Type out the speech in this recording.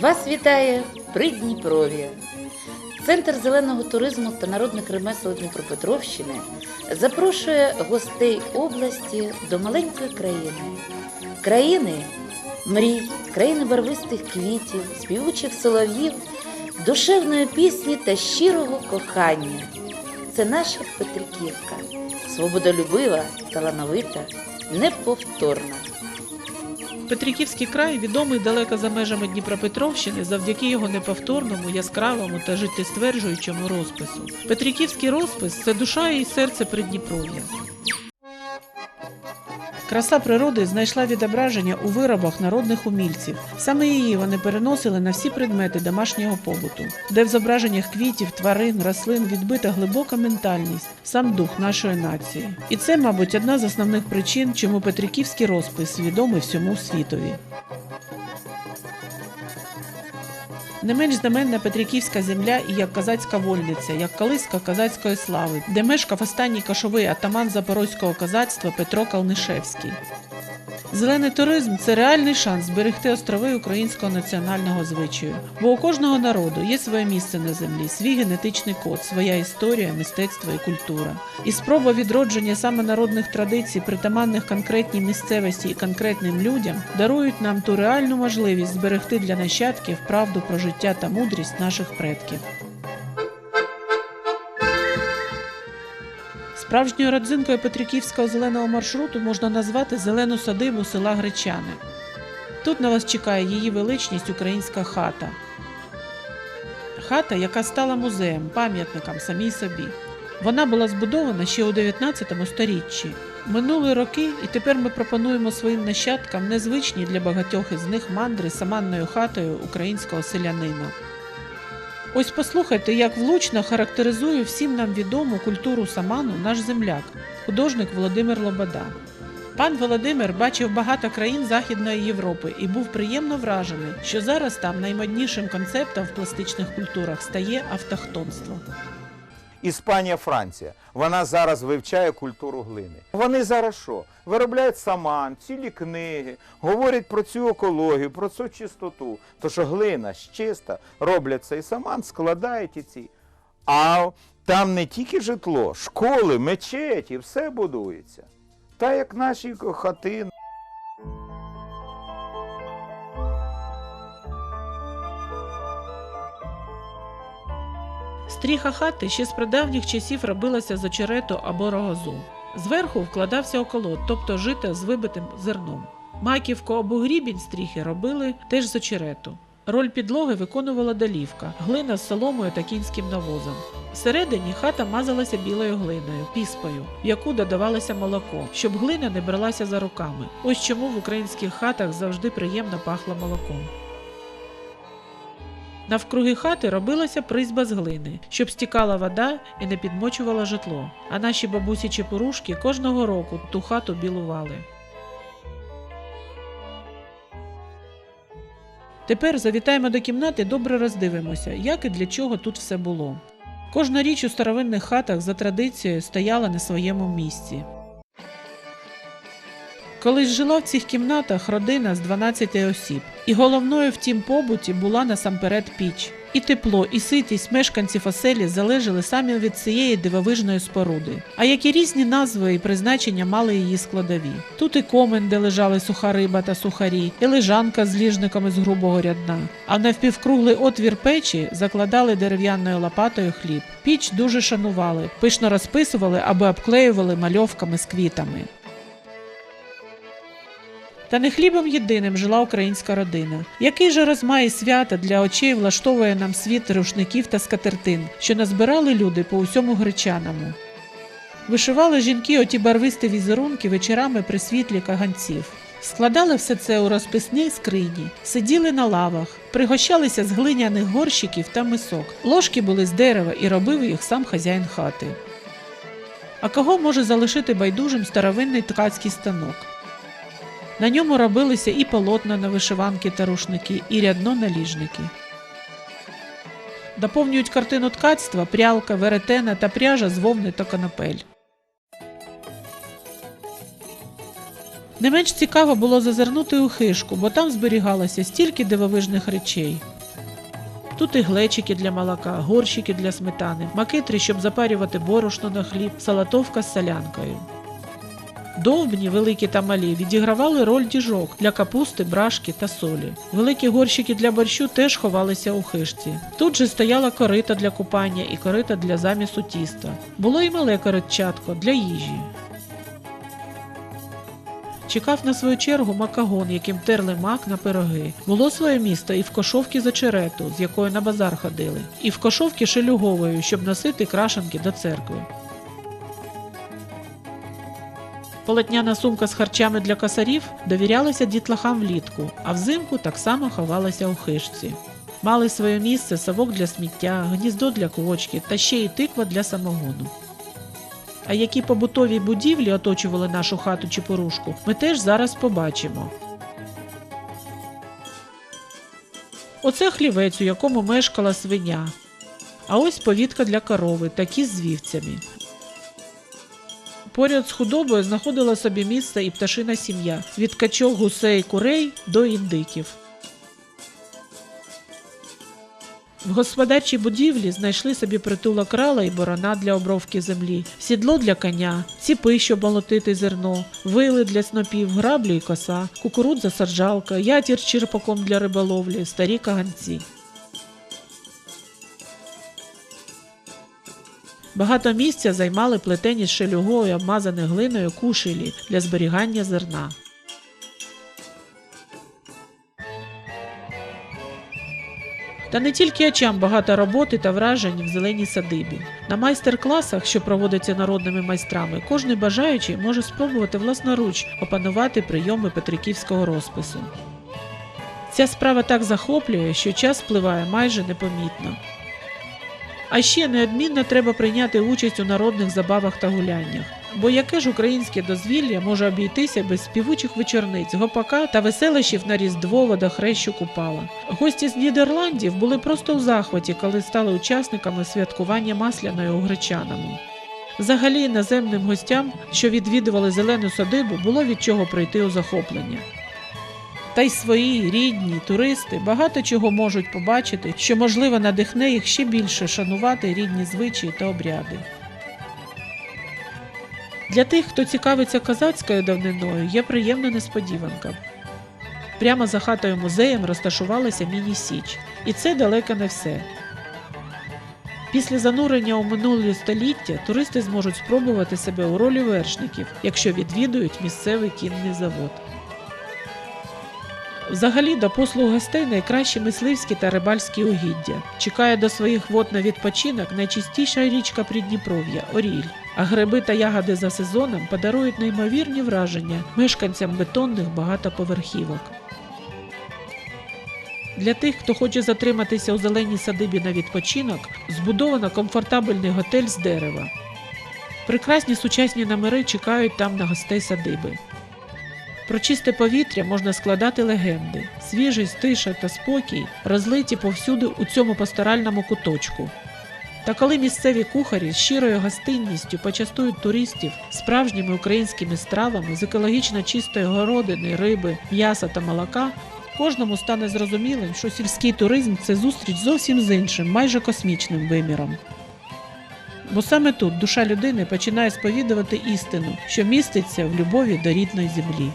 Вас вітає Придніпров'я. Центр зеленого туризму та народних ремесел Дніпропетровщини запрошує гостей області до маленької країни. Країни мрій, країни барвистих квітів, співучих солов'їв, душевної пісні та щирого кохання. Це наша Петриківка, свободолюбива, талановита, неповторна. Петриківський край відомий далеко за межами Дніпропетровщини завдяки його неповторному, яскравому та життєстверджуючому розпису. Петриківський розпис це душа і серце Придніпров'я. Краса природи знайшла відображення у виробах народних умільців. Саме її вони переносили на всі предмети домашнього побуту, де в зображеннях квітів, тварин, рослин відбита глибока ментальність, сам дух нашої нації. І це, мабуть, одна з основних причин, чому Петриківський розпис відомий всьому світові. Не менш знаменна Петриківська земля і як козацька вольниця, як колиска козацької слави, де мешкав останній кашовий атаман запорозького козацтва Петро Калнишевський. Зелений туризм це реальний шанс зберегти острови українського національного звичаю. Бо у кожного народу є своє місце на землі, свій генетичний код, своя історія, мистецтво і культура. І спроба відродження саме народних традицій, притаманних конкретній місцевості і конкретним людям, дарують нам ту реальну можливість зберегти для нащадків правду про життя та мудрість наших предків. Справжньою родзинкою Петриківського зеленого маршруту можна назвати зелену садибу села Гречани. Тут на вас чекає її величність українська хата. Хата, яка стала музеєм, пам'ятником самій собі. Вона була збудована ще у 19 сторіччі. Минули роки, і тепер ми пропонуємо своїм нащадкам незвичні для багатьох із них мандри саманною хатою українського селянина. Ось послухайте, як влучно характеризує всім нам відому культуру саману наш земляк, художник Володимир Лобода. Пан Володимир бачив багато країн Західної Європи і був приємно вражений, що зараз там наймоднішим концептом в пластичних культурах стає автохтонство. Іспанія, Франція. Вона зараз вивчає культуру глини. Вони зараз що? Виробляють саман, цілі книги, говорять про цю екологію, про цю чистоту. То що глина ж чиста, роблять цей саман, складають і ці. А там не тільки житло, школи, мечеті, все будується. Та як наші хати. Стріха хати ще з прадавніх часів робилася з очерету або рогозу. Зверху вкладався околот, тобто жито з вибитим зерном. Маківку або грібінь стріхи робили теж з очерету. Роль підлоги виконувала долівка, глина з соломою та кінським навозом. Всередині хата мазалася білою глиною, піспою, в яку додавалося молоко, щоб глина не бралася за руками. Ось чому в українських хатах завжди приємно пахло молоком. Навкруги хати робилася призьба з глини, щоб стікала вода і не підмочувала житло. А наші бабусі чепурушки кожного року ту хату білували. Тепер завітаємо до кімнати, добре роздивимося, як і для чого тут все було. Кожна річ у старовинних хатах за традицією стояла на своєму місці. Колись жила в цих кімнатах родина з 12 осіб, і головною в тім побуті була насамперед піч. І тепло, і ситість мешканців оселі залежали самі від цієї дивовижної споруди. А які різні назви і призначення мали її складові. Тут і комен, де лежали суха риба та сухарі, і лежанка з ліжниками з грубого рядна. А навпівкруглий отвір печі закладали дерев'яною лопатою хліб. Піч дуже шанували, пишно розписували або обклеювали мальовками з квітами. Та не хлібом єдиним жила українська родина. Який же розмай свята для очей влаштовує нам світ рушників та скатертин, що назбирали люди по усьому гречаному. Вишивали жінки оті барвисті візерунки вечорами при світлі каганців. Складали все це у розписній скрині, сиділи на лавах, пригощалися з глиняних горщиків та мисок. Ложки були з дерева і робив їх сам хазяїн хати. А кого може залишити байдужим старовинний ткацький станок? На ньому робилися і полотна на вишиванки та рушники, і рядно наліжники. Доповнюють картину ткацтва прялка, веретена та пряжа з вовни та конопель. Не менш цікаво було зазирнути у хишку, бо там зберігалося стільки дивовижних речей. Тут і глечики для молока, горщики для сметани, макитри, щоб запарювати борошно на хліб, салатовка з солянкою. Довбні, великі та малі, відігравали роль діжок для капусти, брашки та солі. Великі горщики для борщу теж ховалися у хишці. Тут же стояла корита для купання і корита для замісу тіста. Було і мале коритчатко для їжі. Чекав на свою чергу макагон, яким терли мак на пироги. Було своє місто і в кошовці з очерету, з якою на базар ходили, і в кошовці шелюговою, щоб носити крашенки до церкви. Полотняна сумка з харчами для косарів довірялася дітлахам влітку, а взимку так само ховалася у хижці. Мали своє місце совок для сміття, гніздо для квочки та ще й тиква для самогону. А які побутові будівлі оточували нашу хату чи порушку, ми теж зараз побачимо. Оце хлівець, у якому мешкала свиня. А ось повітка для корови, такі з вівцями. Поряд з худобою знаходила собі місце і пташина сім'я від качок, гусей, курей до індиків. В господарчій будівлі знайшли собі притулок крала і борона для обровки землі, сідло для коня, ціпи, щоб молотити зерно, вили для снопів, граблі і коса, кукурудза саджалка, ятір з черпаком для риболовлі, старі каганці. Багато місця займали плетені з шелюгою, обмазані глиною кушелі для зберігання зерна. Та не тільки очам багато роботи та вражень в зеленій садибі. На майстер-класах, що проводяться народними майстрами, кожен бажаючий може спробувати власноруч опанувати прийоми петриківського розпису. Ця справа так захоплює, що час впливає майже непомітно. А ще неодмінно треба прийняти участь у народних забавах та гуляннях. Бо яке ж українське дозвілля може обійтися без співучих вечорниць, гопака та веселищів на Різдво, водохрещу купала. Гості з Нідерландів були просто у захваті, коли стали учасниками святкування масляної у Гречаному. Взагалі іноземним гостям, що відвідували зелену садибу, було від чого прийти у захоплення. Та й свої рідні туристи багато чого можуть побачити, що можливо надихне їх ще більше шанувати рідні звичаї та обряди. Для тих, хто цікавиться козацькою давниною, є приємна несподіванка. Прямо за хатою музеєм розташувалася міні-січ, і це далеко не все. Після занурення у минуле століття туристи зможуть спробувати себе у ролі вершників, якщо відвідують місцевий кінний завод. Взагалі до послуг гостей найкращі мисливські та рибальські угіддя. Чекає до своїх вод на відпочинок найчистіша річка Придніпров'я Оріль. А гриби та ягоди за сезоном подарують неймовірні враження мешканцям бетонних багатоповерхівок. Для тих, хто хоче затриматися у зеленій садибі на відпочинок, збудовано комфортабельний готель з дерева. Прекрасні сучасні номери чекають там на гостей садиби. Про чисте повітря можна складати легенди. Свіжість, тиша та спокій розлиті повсюди у цьому пасторальному куточку. Та коли місцеві кухарі з щирою гостинністю почастують туристів справжніми українськими стравами з екологічно чистої городини, риби, м'яса та молока, кожному стане зрозумілим, що сільський туризм це зустріч зовсім з іншим, майже космічним виміром. Бо саме тут душа людини починає сповідувати істину, що міститься в любові до рідної землі.